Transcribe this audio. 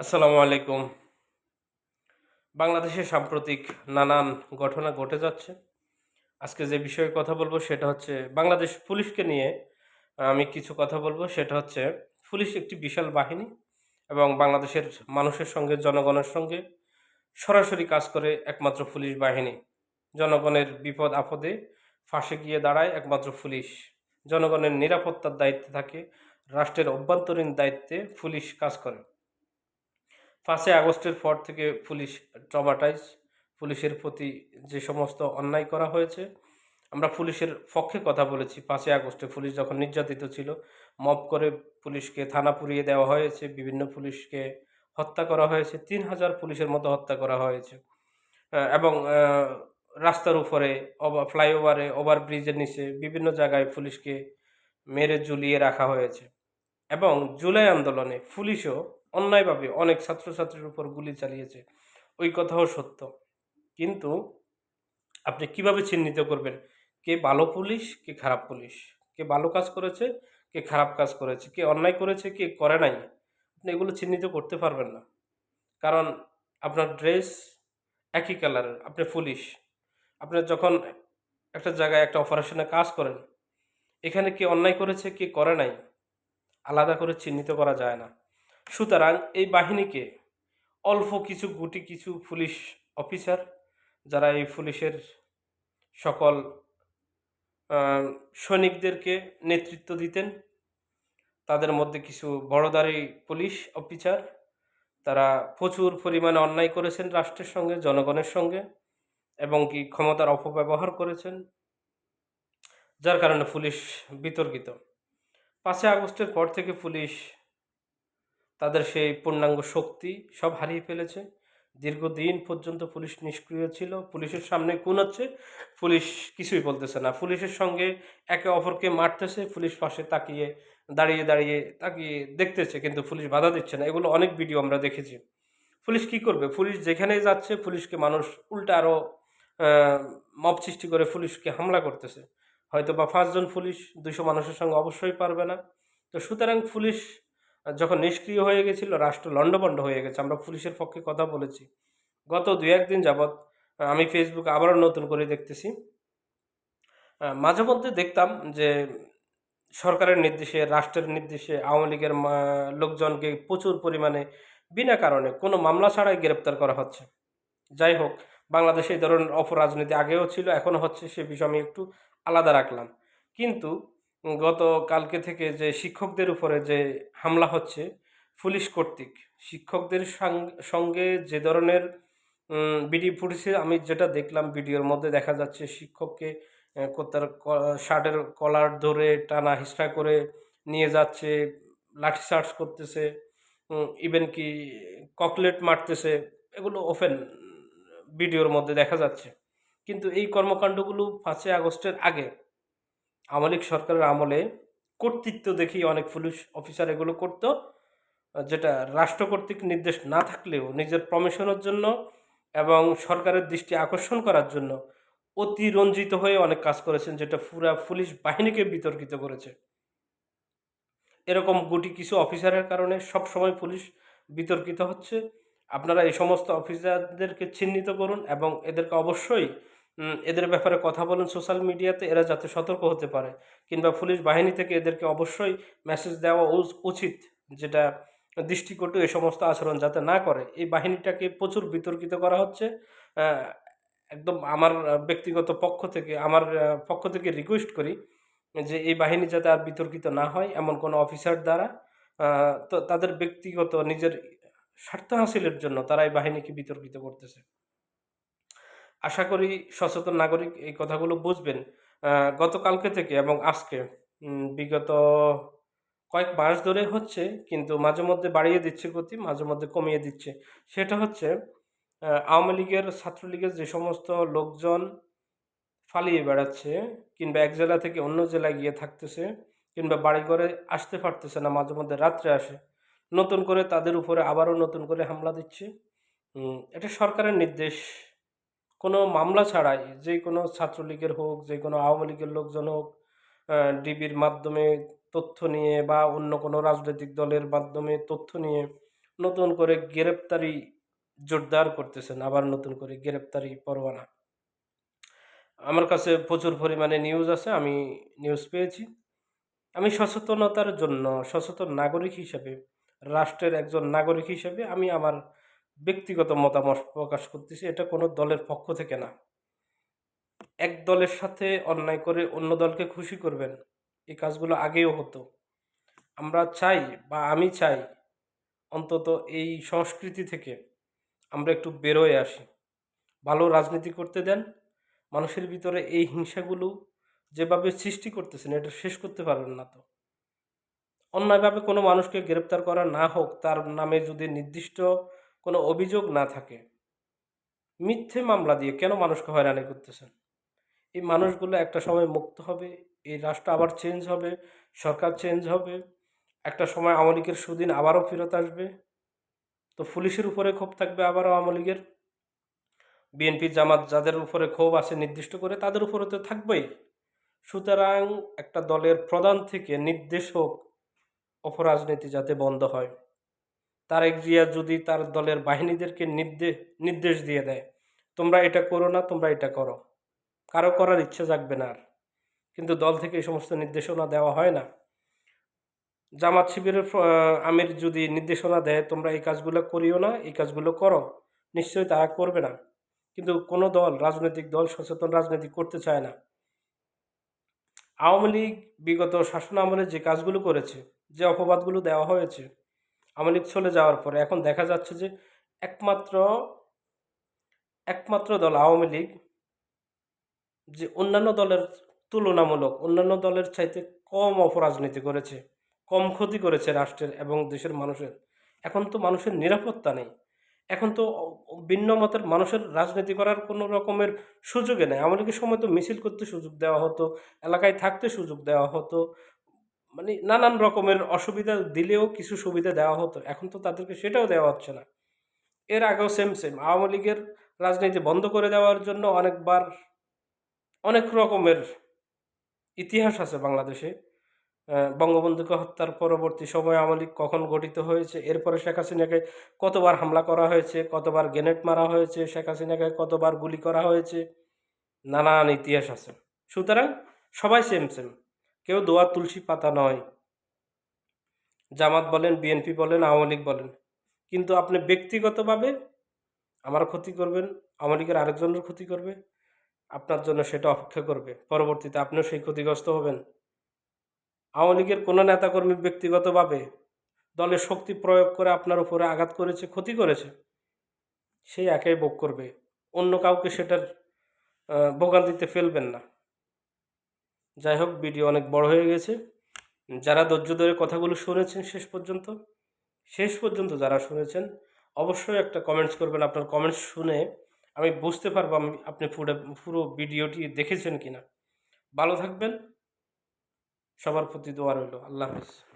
আসসালামু আলাইকুম। বাংলাদেশে সাম্প্রতিক নানান ঘটনা ঘটে যাচ্ছে। আজকে যে বিষয়ে কথা বলব সেটা হচ্ছে বাংলাদেশ পুলিশকে নিয়ে আমি কিছু কথা বলব। সেটা হচ্ছে পুলিশ একটি বিশাল বাহিনী এবং বাংলাদেশের মানুষের সঙ্গে, জনগণের সঙ্গে সরাসরি কাজ করে একমাত্র পুলিশ বাহিনী। জনগণের বিপদ আপদে ফাঁসে গিয়ে দাঁড়ায় একমাত্র পুলিশ। জনগণের নিরাপত্তার দায়িত্বে থাকে, রাষ্ট্রের অভ্যন্তরীণ দায়িত্বে পুলিশ কাজ করে। পাঁচই আগস্টের পর থেকে পুলিশ ট্রমাটাইজ, পুলিশের প্রতি যে সমস্ত অন্যায় করা হয়েছে, আমরা পুলিশের পক্ষে কথা বলেছি। পাঁচই আগস্টে পুলিশ যখন নির্যাতিত ছিল, মব করে পুলিশকে থানা পুড়িয়ে দেওয়া হয়েছে, বিভিন্ন পুলিশকে হত্যা করা হয়েছে, তিন হাজার পুলিশের মতো হত্যা করা হয়েছে। এবং রাস্তার উপরে ওভার ফ্লাইওভারে, ওভারব্রিজের নিচে বিভিন্ন জায়গায় পুলিশকে মেরে ঝুলিয়ে রাখা হয়েছে। এবং জুলাই আন্দোলনে পুলিশও অন্যায়ভাবে অনেক ছাত্রছাত্রীর উপর গুলি চালিয়েছে। ওই কথাও সত্য। কিন্তু আপনি কীভাবে চিহ্নিত করবেন? কে ভালো পুলিশ, কে খারাপ পুলিশ? কে ভালো কাজ করেছে, কে খারাপ কাজ করেছে? কে অন্যায় করেছে, কে করে নাই? আপনি এগুলো চিহ্নিত করতে পারবেন না। কারণ আপনার ড্রেস একই কালারের, আপনি পুলিশ। আপনি যখন একটা জায়গায় একটা অপারেশনে কাজ করেন, এখানে কে অন্যায় করেছে, কে করে নাই, আলাদা করে চিহ্নিত করা যায় না। সুতরাং এই বাহিনীকে অল্প কিছু গুটি কিছু পুলিশ অফিসার, যারা এই পুলিশের সকল সৈনিকদেরকে নেতৃত্ব দিতেন, তাদের মধ্যে কিছু বড়দারি পুলিশ অফিসার, তারা প্রচুর পরিমাণে অন্যায় করেছেন রাষ্ট্রের সঙ্গে, জনগণের সঙ্গে, এবং কি ক্ষমতার অপব্যবহার করেছেন, যার কারণে পুলিশ বিতর্কিত। পাঁচই আগস্টের পর থেকে পুলিশ তাদের সেই পূর্ণাঙ্গ শক্তি সব হারিয়ে ফেলেছে। দীর্ঘদিন পর্যন্ত পুলিশ নিষ্ক্রিয় ছিল, পুলিশের সামনে কোন হচ্ছে, পুলিশ কিছুই বলতেছে না। পুলিশের সঙ্গে একে অপরকে মারতেছে, পুলিশ পাশে তাকিয়ে, দাঁড়িয়ে দাঁড়িয়ে তাকিয়ে দেখতেছে, কিন্তু পুলিশ বাধা দিচ্ছে না। এগুলো অনেক ভিডিও আমরা দেখেছি। পুলিশ কি করবে? পুলিশ যেখানেই যাচ্ছে, পুলিশকে মানুষ উল্টা আরও মব সৃষ্টি করে পুলিশকে হামলা করতেছে। হয়তো বা পাঁচজন পুলিশ দুশো মানুষের সঙ্গে অবশ্যই পারবে না। তো সুতরাং পুলিশ যখন নিষ্ক্রিয় হয়ে গেছিল, রাষ্ট্র লণ্ডভণ্ড হয়ে গেছে, আমরা পুলিশের পক্ষে কথা বলেছি। গত দু একদিন যাবৎ আমি ফেসবুকে আবারও নতুন করে দেখতেছি। মাঝে মধ্যে দেখতাম যে, সরকারের নির্দেশে, রাষ্ট্রের নির্দেশে আওয়ামী লীগের লোকজনকে প্রচুর পরিমাণে বিনা কারণে কোনো মামলা ছাড়াই গ্রেপ্তার করা হচ্ছে। যাই হোক, বাংলাদেশে এই ধরনের অপরাজনীতি আগেও ছিল, এখনও হচ্ছে, সে বিষয়ে আমি একটু আলাদা রাখলাম। কিন্তু গত কালকে থেকে যে শিক্ষকদের উপরে যে হামলা হচ্ছে পুলিশ কর্তৃক শিক্ষকদের সঙ্গে যে ধরনের বিডি ফুটেছে আমি যেটা দেখলাম ভিডিওর মধ্যে দেখা যাচ্ছে শিক্ষককে আহ, কো- তার শার্টের কলার ধরে টানা হিস্ট্রা করে নিয়ে যাচ্ছে লাঠিচার্জ করতেছে ইভেন কি ককলেট মারতেছে এগুলো ওপেন ভিডিওর মধ্যে দেখা যাচ্ছে। কিন্তু এই কর্মকাণ্ডগুলো পাঁচই আগস্টের আগে আওয়ামী লীগ সরকারের আমলে কর্তৃত্ব দেখিয়ে অনেক পুলিশ অফিসার এগুলো করতো, যেটা রাষ্ট্র কর্তৃক নির্দেশ না থাকলেও নিজের প্রমোশনের জন্য এবং সরকারের দৃষ্টি আকর্ষণ করার জন্য অতি রঞ্জিত হয়ে অনেক কাজ করেছেন, যেটা পুরা পুলিশ বাহিনীকে বিতর্কিত করেছে। এরকম গুটি কিছু অফিসারের কারণে সব সময় পুলিশ বিতর্কিত হচ্ছে। আপনারা এই সমস্ত অফিসারদেরকে চিহ্নিত করুন এবং এদেরকে অবশ্যই এদের ব্যাপারে কথা বলুন সোশ্যাল মিডিয়াতে, এরা যাতে সতর্ক হতে পারে। কিংবা পুলিশ বাহিনী থেকে এদেরকে অবশ্যই মেসেজ দেওয়া উচ- উচিত, যেটা দৃষ্টিকটু এই সমস্ত আচরণ যাতে না করে। এই বাহিনীটাকে প্রচুর বিতর্কিত করা হচ্ছে। একদম আমার ব্যক্তিগত পক্ষ থেকে, আমার পক্ষ থেকে রিকোয়েস্ট করি যে এই বাহিনী যাতে আর বিতর্কিত না হয় এমন কোনো অফিসার দ্বারা। তো তাদের ব্যক্তিগত নিজের স্বার্থ হাসিলের জন্য তারা এই বাহিনীকে বিতর্কিত করতেছে। আশা করি সচেতন নাগরিক এই কথাগুলো বুঝবেন। গতকালকে থেকে এবং আজকে বিগত কয়েক মাস ধরে হচ্ছে, কিন্তু মাঝে মধ্যে বাড়িয়ে দিচ্ছে গতি, মাঝে মধ্যে কমিয়ে দিচ্ছে। সেটা হচ্ছে আওয়ামী লীগের, ছাত্রলীগের যে সমস্ত লোকজন ফালিয়ে বেড়াচ্ছে, কিংবা এক জেলা থেকে অন্য জেলায় গিয়ে থাকতেছে, কিংবা বাড়ি ঘরে আসতে পারতেছে না, মাঝে মধ্যে রাত্রে আসে, নতুন করে তাদের উপরে আবারও নতুন করে হামলা দিচ্ছে। এটা সরকারের নির্দেশ। কোনো মামলা ছাড়াই, যে কোনো ছাত্রলীগের হোক, যে কোনো আওয়ামী লীগের লোকজন হোক ডিবির মাধ্যমে তথ্য নিয়ে বা অন্য কোনো রাজনৈতিক দলের মাধ্যমে তথ্য নিয়ে নতুন করে গ্রেপ্তারি জোরদার করতেছেন, আবার নতুন করে গ্রেপ্তারি পরোয়ানা। আমার কাছে প্রচুর পরিমাণে নিউজ আছে, আমি নিউজ পেয়েছি। আমি সচেতনতার জন্য, সচেতন নাগরিক হিসেবে, রাষ্ট্রের একজন নাগরিক হিসেবে আমি আমার ব্যক্তিগত মতামত প্রকাশ করতেছি, এটা কোনো দলের পক্ষ থেকে না। এক দলের সাথে অন্যায় করে অন্য দলকে খুশি করবেন, এই কাজগুলো আগেও হতো। আমরা চাই বা আমি চাই অন্তত এই সংস্কৃতি থেকে আমরা একটু বেরোয় আসি। ভালো রাজনীতি করতে দেন, মানুষের ভিতরে এই হিংসাগুলো যেভাবে সৃষ্টি করতেছেন, এটা শেষ করতে পারবেন না তো। অন্যায়ভাবে কোনো মানুষকে গ্রেপ্তার করা না হোক, তার নামে যদি নির্দিষ্ট কোনো অভিযোগ না থাকে। মিথ্যে মামলা দিয়ে কেন মানুষকে হয়রানি করতেছেন? এই মানুষগুলো একটা সময় মুক্ত হবে, এই রাষ্ট্র আবার চেঞ্জ হবে, সরকার চেঞ্জ হবে, একটা সময় আওয়ামী লীগের সুদিন আবারও ফেরত আসবে। তো পুলিশের উপরে ক্ষোভ থাকবে আবারও আওয়ামী লীগের? বিএনপি জামাত যাদের উপরে ক্ষোভ আছে নির্দিষ্ট করে তাদের উপরে তো থাকবেই। সুতরাং একটা দলের প্রধান থেকে নির্দেশক অপরাজনীতি যাতে বন্ধ হয়। তারেক জিয়া যদি তার দলের বাহিনীদেরকে নির্দেশ নির্দেশ দিয়ে দেয়, তোমরা এটা করো না, তোমরা এটা করো। কারও করার ইচ্ছে জাগবে না আর। কিন্তু দল থেকে এই সমস্ত নির্দেশনা দেওয়া হয় না। জামাত শিবিরের আমির যদি নির্দেশনা দেয়, তোমরা এই কাজগুলো করিও না, এই কাজগুলো করো। নিশ্চয়ই তারা করবে না। কিন্তু কোনো দল, রাজনৈতিক দল সচেতন রাজনীতি করতে চায় না। আওয়ামী লীগ বিগত শাসন আমলে যে কাজগুলো করেছে, যে অপবাদগুলো দেওয়া হয়েছে আওয়ামী লীগ চলে যাওয়ার পরে এখন দেখা যাচ্ছে যে একমাত্র একমাত্র দল আওয়ামী লীগ যে অন্যান্য দলের তুলনামূলক, অন্যান্য দলের চাইতে কম অপরাজনীতি করেছে, কম ক্ষতি করেছে রাষ্ট্রের এবং দেশের মানুষের। এখন তো মানুষের নিরাপত্তা নেই। এখন তো ভিন্ন মতের মানুষের রাজনীতি করার কোনো রকমের সুযোগে নেই। আওয়ামী লীগের সময় তো মিছিল করতে সুযোগ দেওয়া হতো, এলাকায় থাকতে সুযোগ দেওয়া হতো মানে নানান রকমের অসুবিধা দিলেও কিছু সুবিধা দেওয়া হতো। এখন তো তাদেরকে সেটাও দেওয়া হচ্ছে না। এর আগেও সেম সেম আওয়ামী লীগের রাজনীতি বন্ধ করে দেওয়ার জন্য অনেকবার অনেক রকমের ইতিহাস আছে বাংলাদেশে। বঙ্গবন্ধুকে হত্যার পরবর্তী সময় আওয়ামী লীগ কখন গঠিত হয়েছে, এরপরে শেখ হাসিনাকে কতবার হামলা করা হয়েছে, কতবার গ্রেনেড মারা হয়েছে, শেখ হাসিনাকে কতবার গুলি করা হয়েছে, নানান ইতিহাস আছে। সুতরাং সবাই সেম সেম কেউ দোয়া তুলসী পাতা নয়। জামাত বলেন বিএনপি বলেন আওয়ামী লীগ বলেন। কিন্তু আপনি ব্যক্তিগতভাবে আমার ক্ষতি করবেন আওয়ামী লীগের আরেকজনের ক্ষতি করবে আপনার জন্য সেটা অপেক্ষা করবে। পরবর্তীতে আপনিও সেই ক্ষতিগ্রস্ত হবেন। আওয়ামী লীগের কোনো নেতাকর্মী ব্যক্তিগতভাবে দলের শক্তি প্রয়োগ করে আপনার উপরে আঘাত করেছে ক্ষতি করেছে সেই একাই ভোগ করবে। অন্য কাউকে সেটার আহ, ভোগান্তিতে ফেলবেন না। যাই হোক, ভিডিও অনেক বড় হয়ে গেছে। যারা ধৈর্য ধরে কথাগুলো শুনেছেন শেষ পর্যন্ত শেষ পর্যন্ত যারা শুনেছেন, অবশ্যই একটা কমেন্টস করবেন। আপনার কমেন্টস শুনে আমি বুঝতে পারব আমি, আপনি পুরো পুরো ভিডিওটি দেখেছেন কিনা। ভালো থাকবেন। সবার প্রতি দোয়া রইল। আল্লাহ হাফিজ।